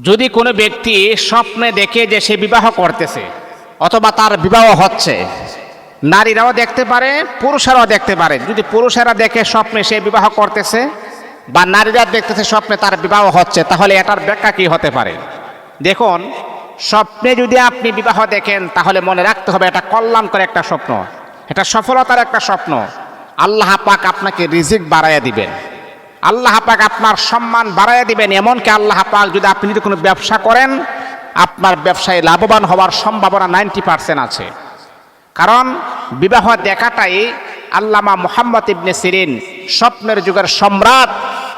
যদি কোনো ব্যক্তি স্বপ্নে দেখে যে সে বিবাহ করতেছে, অথবা তার বিবাহ হচ্ছে, নারীরাও দেখতে পারে, পুরুষেরাও দেখতে পারে। যদি পুরুষেরা দেখে স্বপ্নে সে বিবাহ করতেছে, বা নারীরা দেখতেছে স্বপ্নে তার বিবাহ হচ্ছে, তাহলে এটার ব্যাখ্যা কি হতে পারে? দেখুন, স্বপ্নে যদি আপনি বিবাহ দেখেন, তাহলে মনে রাখতে হবে এটা কল্যাণ করে একটা স্বপ্ন। এটা সফলতার একটা স্বপ্ন। আল্লাহ পাক আপনাকে রিজিক বাড়াইয়া দিবেন। আল্লাহ পাক আপনার সম্মান বাড়াইয়া দিবেন। এমনকি আল্লাহ পাক যদি আপনি যদি কোনো ব্যবসা করেন, আপনার ব্যবসায় লাভবান হওয়ার সম্ভাবনা নাইনটি পার্সেন্ট আছে। কারণ বিবাহ দেখাটাই আল্লামা মোহাম্মদ ইবনে সিরিন স্বপ্নের যুগের সম্রাট।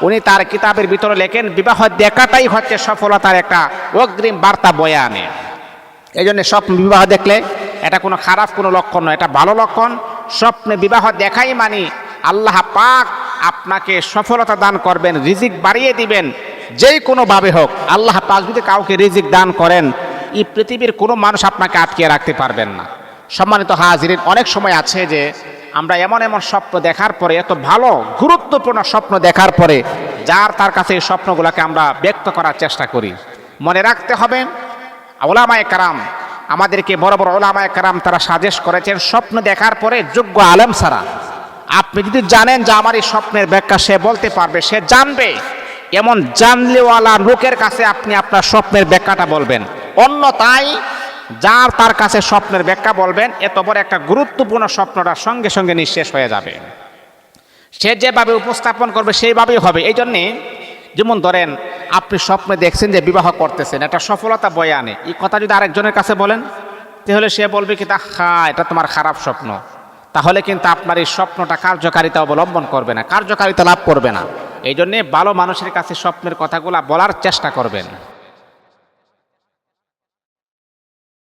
উনি তার কিতাবের ভিতরে লেখেন, বিবাহ দেখাটাই হচ্ছে সফলতার একটা অগ্রিম বার্তা বয়ে আনে। এই জন্য স্বপ্ন বিবাহ দেখলে এটা কোনো খারাপ কোনো লক্ষণ নয়, এটা ভালো লক্ষণ। স্বপ্নে বিবাহ দেখাই মানি আল্লাহ পাক আপনাকে সফলতা দান করবেন, রিজিক বাড়িয়ে দিবেন, যেই কোনোভাবে হোক। আল্লাহ পাক যদি কাউকে রিজিক দান করেন, এই পৃথিবীর কোনো মানুষ আপনাকে আটকিয়ে রাখতে পারবেন না। সম্মানিত হাজিরিন, অনেক সময় আছে যে আমরা এমন এমন স্বপ্ন দেখার পরে, এত ভালো, গুরুত্বপূর্ণ স্বপ্ন দেখার পরে, যার তার কাছে এই স্বপ্নগুলোকে আমরা ব্যক্ত করার চেষ্টা করি। মনে রাখতে হবে ওলামায় কারাম, আমাদেরকে বড় বড় ওলামায় কারাম তারা সাজেস্ট করেছেন, স্বপ্ন দেখার পরে যোগ্য আলেম সারা আপনি যদি জানেন যে আমার এই স্বপ্নের ব্যাখ্যা সে বলতে পারবে, সে জানবে। এমন জানলেওয়ালা লোকের কাছে আপনি আপনার স্বপ্নের ব্যাখ্যাটা বলবেন। অন্য তাই যার তার কাছে স্বপ্নের ব্যাখ্যা বলবেন, এত বড় একটা গুরুত্বপূর্ণ স্বপ্নটা সঙ্গে সঙ্গে নিঃশেষ হয়ে যাবে। সে যেভাবে উপস্থাপন করবে, সেইভাবেই হবে। এই জন্যে যেমন ধরেন, আপনি স্বপ্নে দেখছেন যে বিবাহ করতেছেন এটা সফলতা বয়ে আনে। এই কথা যদি আরেকজনের কাছে বলেন, তাহলে সে বলবে কি তা হা এটা তোমার খারাপ স্বপ্ন। তাহলে কিন্তু আপনার এই স্বপ্নটা কার্যকারিতা অবলম্বন করবে না, কার্যকারিতা লাভ করবে না। এই জন্যে ভালো মানুষের কাছে স্বপ্নের কথাগুলো বলার চেষ্টা করবেন।